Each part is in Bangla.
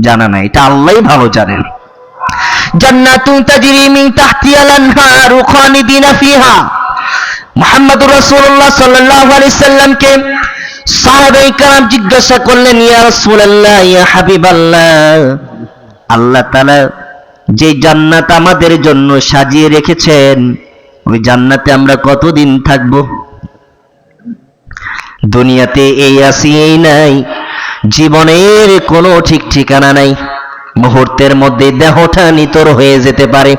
জানা নাই। এটা আল্লাহ ভালো জানেন। জান্নাতুন আনহারু ফিহা। মুহাম্মদুর রাসূলুল্লাহ সাল্লাল্লাহু আলাইহি সাল্লামকে জিজ্ঞাসা করলেন, ইয়া রাসূলুল্লাহ, ইয়া হাবিবাল্লাহ। আল্লাহ তাআলা যে জান্নাত আমাদের জন্য সাজিয়ে রেখেছেন, ওই জান্নাতে আমরা কতদিন থাকব? দুনিয়াতে এই আসি এই নাই জীবনের কোনো ঠিক ঠিকানা নাই। মুহূর্তের মধ্যে দেহটা নিতর হয়ে যেতে পারে।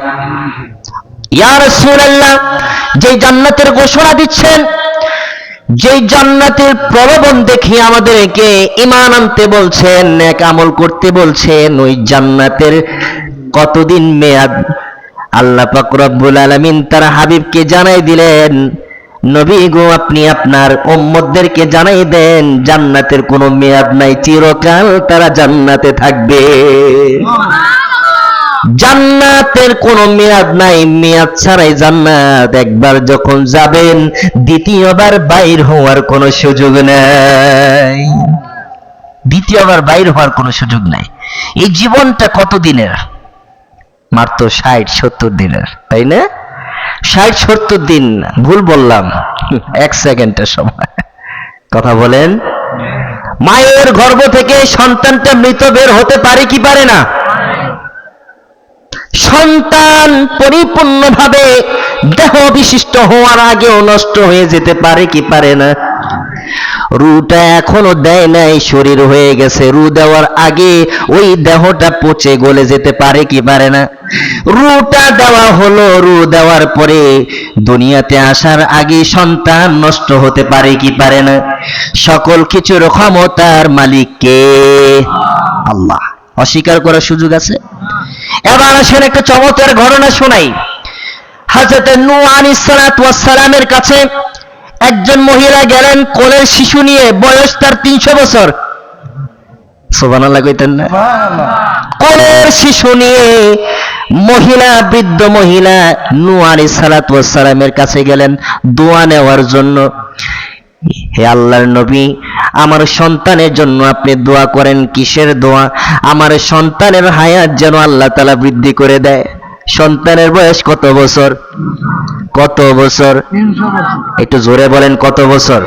ইয়া রাসূলুল্লাহ যে জান্নাতের ঘোষণা দিচ্ছেন, যেই জান্নাতের প্রলোভন দেখে আমাদেরকে ইমান আনতে বলছেন এক আমল করতে বলছেন, ওই জান্নাতের কতদিন মেয়াদ? আল্লাহ পাক রব্বুল আলামিন তার হাবিবকে জানাই দিলেন নবী গো আপনি আপনার উম্মতদেরকে জানাই দেন জান্নাতের কোনো মেয়াদ নাই চিরকাল তারা জান্নাতে থাকবে। জান্নাতের কোনো মেয়াদ নাই মেয়াদ ছাড়াই জান্নাত। একবার যখন যাবেন দ্বিতীয়বার বাইর হওয়ার কোনো সুযোগ নাই। দ্বিতীয়বার বাইর হওয়ার কোনো সুযোগ নাই। এই জীবনটা কত দিনের মাত্র ষাট সত্তর দিনের তাই না? ষাট সত্তর দিন, ভুল বললাম, এক সেকেন্ডের সময়। কথা বলেন, মায়ের গর্ভ থেকে সন্তানটা মৃত বের হতে পারে কি পারে না? সন্তান পরিপূর্ণভাবে দেহ বিশিষ্ট হওয়ার আগেও নষ্ট হয়ে যেতে পারে কি পারে না? রুটা এখনও দেয় নাই, শরীর হয়ে গেছে। রু দেওয়ার আগে ওই দেহটা পচে গলে যেতে পারে কি পারে না? রুটা দেওয়া হলো, রু দেওয়ার পরে দুনিয়াতে আসার আগে সন্তান নষ্ট হতে পারে কি পারে না? সকল কিছুর ক্ষমতার মালিক কে? আল্লাহ। অস্বীকার করার সুযোগ আছে? এবার আসেন একটা চমৎকার ঘটনা শোনাই। হাজরত নূহ আলাইহিস সালামের কাছে একজন মহিলা গেলেন কোলের শিশু নিয়ে বয়স তার তিনশো বছর। সোবানাল্লাহ কইতেন না? কোলের শিশু নিয়ে মহিলা বৃদ্ধ মহিলা আলাইহিস সালাতু সালামের কাছে গেলেন দোয়া নেওয়ার জন্য। হে আল্লাহর নবী আমার সন্তানের জন্য আপনি দোয়া করেন। কিসের দোয়া? আমার সন্তানের হায়াত যেন আল্লাহ তালা বৃদ্ধি করে দেয়। সন্তানের বয়স কত বছর? কত বছর? একটু জোরে বলেন, কত বছর?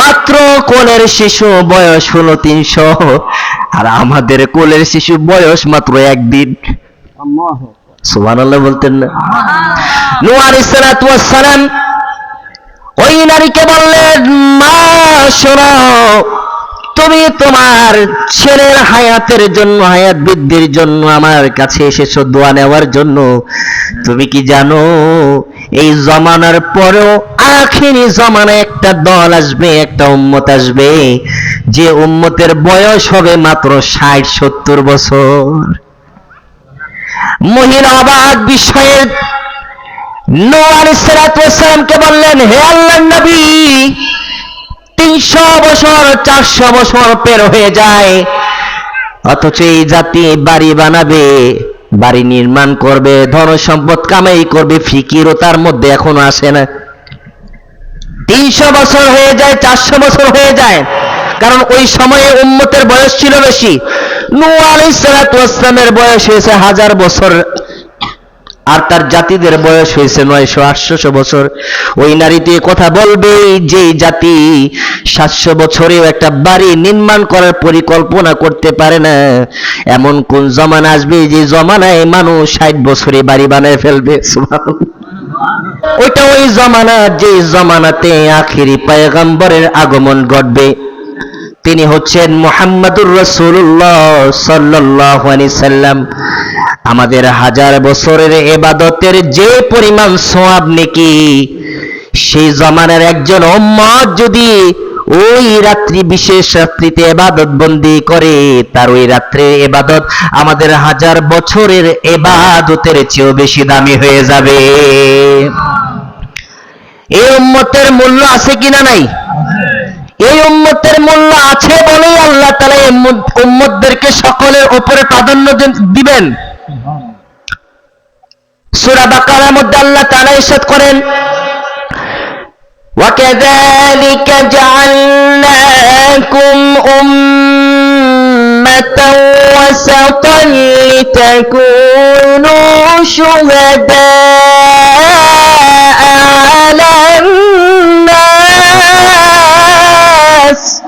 মাত্র কোলের শিশু বয়স হলো তিনশো, আর আমাদের কোলের শিশু বয়স মাত্র একদিন। সুবহানাল্লাহ বলতেন না। সালাতু সালাম, ওই নারীকে বললেন, মা শোনো তুমি তোমার ছেলের হায়াতের জন্য, হায়াত বৃদ্ধির জন্য আমার কাছে এসেছ দোয়া নেওয়ার জন্য। তুমি কি জানো, এই জমানার পরেও আখিরি জমানায় একটা দল আসবে, একটা উম্মত আসবে। যে উম্মতের বয়স হবে মাত্র ষাট, সত্তর বছর। মহিলা অবাক বিষয়ের ওয়াস সালামকে বললেন, হে আল্লাহর নবী তিনশো বছর, চারশো বছর পের হয়ে যায়। অথচ এই জাতি বাড়ি বানাবে, বাড়ি নির্মাণ করবে, ধন সম্পদ কামাই করবে ফিকিরও তার মধ্যে এখনও আসে না। তিনশো বছর হয়ে যায়, চারশো বছর হয়ে যায়। কারণ ওই সময়ে উম্মতের বয়স ছিল বেশি। আলাইহিস সালাতু বয়স হয়েছে হাজার বছর। আর তার জাতিদের বয়স হয়েছে নয়শো আটশো বছর। ওই নারীতে কথা বলবে যে জাতি সাতশো বছরেও একটা বাড়ি নির্মাণ করার পরিকল্পনা করতে পারে না। এমন কোন জমানা আসবে যে জমানায় মানুষ ষাট বছরে বাড়ি বানায় ফেলবে? ওইটা ওই জমানা, যে জমানাতে আখিরি পায়গাম্বরের আগমন ঘটবে। তিনি হচ্ছেন মোহাম্মদুর রসুল্লাহ সাল্লাহ সাল্লাম। আমাদের হাজার বছরের এবাদতের যে পরিমাণ সোয়াব নাকি, সেই জমানার একজন উম্মত যদি ওই রাত্রি, বিশেষ রাত্রিতে এবাদত বন্দি করে, তার ওই রাত্রে এবাদত আমাদের হাজার বছরের এবাদতের চেয়েও বেশি দামি হয়ে যাবে। এই উম্মতের মূল্য আছে কিনা নাই? এই উম্মতের মূল্য আছে বলেই আল্লাহ তালা উম্মতদেরকে সকলের উপরে প্রাধান্য দিবেন। সূরা বাকারার মধ্যে আল্লাহ তাআলা ইরশাদ করেন وكذلك جعلناكم أمة وسطا لتكونوا شهداء على الناس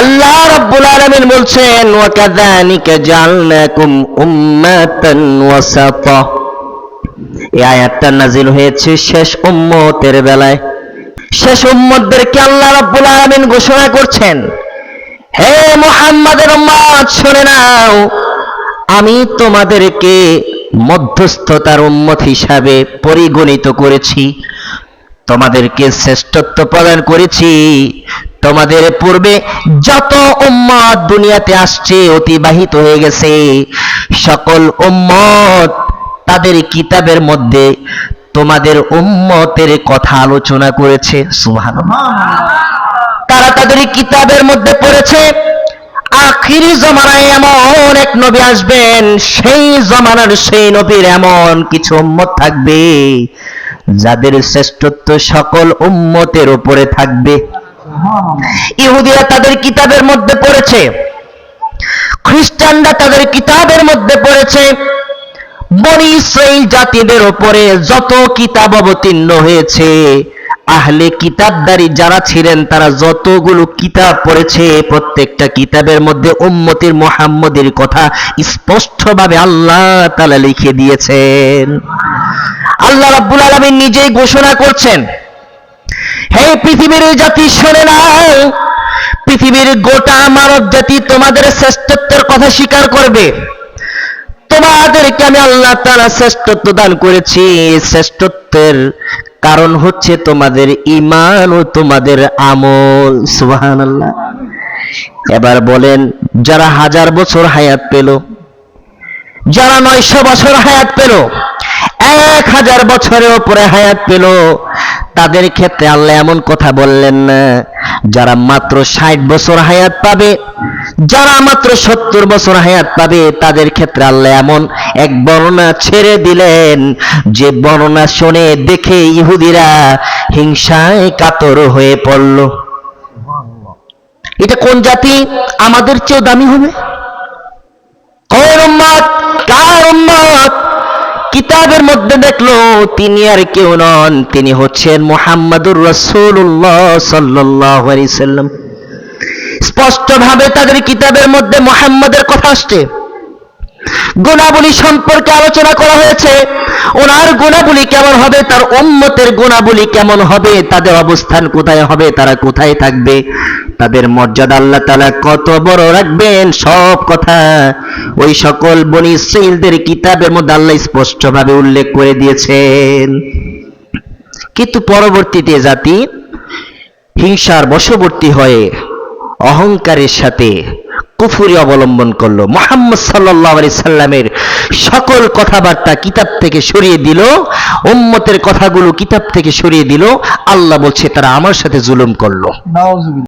আল্লাহ রাব্বুল আলামিন বলছেন, ওয়া কাযালিকা জাআলনাকুম উম্মাতান ওয়াসাতা। এই আয়াতটা নাজিল হয়েছে শেষ উম্মতের বেলায়। শেষ উম্মতদেরকে আল্লাহ রাব্বুল আলামিন ঘোষণা করছেন, হে মুহাম্মাদের উম্মত, শুনে নাও, আমি তোমাদেরকে মধ্যস্থতার উম্মত হিসাবে পরিগণিত করেছি, তোমাদেরকে শ্রেষ্ঠত্ব প্রদান করেছি তোমাদের পূর্বে যত উম্মত দুনিয়াতে আসছে, অতিবাহিত হয়ে গেছে। সকল উম্মত তাদের কিতাবের মধ্যে তোমাদের উম্মতের কথা আলোচনা করেছে। সুবহানাল্লাহ। তারা তাদের কিতাবের মধ্যে পড়েছে, আখিরি জমানায় এমন এক নবী আসবেন, সেই জমানার সেই নবীর এমন কিছু উম্মত থাকবে, যাদের শ্রেষ্ঠত্ব সকল উম্মতের উপরে থাকবে। ইহুদিরা তাদের কিতাবের মধ্যে পড়েছে। খ্রিস্টানরা তাদের কিতাবের মধ্যে পড়েছে। বনি ইসরাইল জাতিদের উপরে যত কিতাব অবতীর্ণ হয়েছে, আহলে কিতাবদারি যারা ছিলেন, তারা যতগুলো কিতাব পড়েছে, প্রত্যেকটা কিতাবের মধ্যে উম্মতির মোহাম্মদের কথা স্পষ্টভাবে আল্লাহ তালা লিখে দিয়েছেন। আল্লাহ রাব্বুল আলামিন নিজেই ঘোষণা করছেন হে পৃথিবীর জাতি, শুনে নাও পৃথিবীর গোটা মানব জাতি তোমাদের শ্রেষ্ঠত্বের কথা স্বীকার করবে। তোমাদেরকে আমি আল্লাহ তাআলা শ্রেষ্ঠত্ব দান করেছি। শ্রেষ্ঠত্বের কারণ হচ্ছে তোমাদের ঈমান ও তোমাদের আমল। সুবহানাল্লাহ। এবার বলেন, যারা হাজার বছর হায়াত পেল, যারা নয়শো বছর হায়াত পেল, এক হাজার বছরের উপরে হায়াত পেল তাদের ক্ষেত্রে আল্লাহ এমন কথা বললেন না যারা মাত্র ষাট বছর হায়াত পাবে, যারা মাত্র সত্তর বছর হায়াত পাবে, তাদের ক্ষেত্রে আল্লাহ এমন এক বর্ণনা ছেড়ে দিলেন, যে বর্ণনা শুনে দেখে ইহুদিরা হিংসায় কাতর হয়ে পড়ল। এটা কোন জাতি? আমাদের চেয়েও দামি হবে। কার উম্মত কিতাবের মধ্যে দেখল তিনি আর কেউ নন। তিনি হচ্ছেন মুহাম্মাদুর আলাইহি সাল্লাম। স্পষ্টভাবে তাদের কিতাবের মধ্যে মোহাম্মদের কথা আসছে। গুণাবলী সম্পর্কে আলোচনা করা হয়েছে। ওনার গুণাবলী কেমন হবে, তার উম্মতের গুণাবলী কেমন হবে, তাদের অবস্থান কোথায় হবে, তারা কোথায় থাকবে? তাদের মর্যাদা আল্লাহ তাআলা কত বড় রাখবেন সব কথা। ওই সকল বনি ইসরাইলদের কিতাবের মধ্যে আল্লাহ স্পষ্টভাবে উল্লেখ করে দিয়েছেন। কিন্তু পরবর্তীতে জাতি হিংসার বশবর্তী হয়ে অহংকারের সাথে কুফুরি অবলম্বন করল। মোহাম্মদ সাল্লাহ আলি সাল্লামের সকল কথাবার্তা কিতাব থেকে সরিয়ে দিল, উম্মতের কথাগুলো কিতাব থেকে সরিয়ে দিল। আল্লাহ বলছে, তারা আমার সাথে জুলুম করল।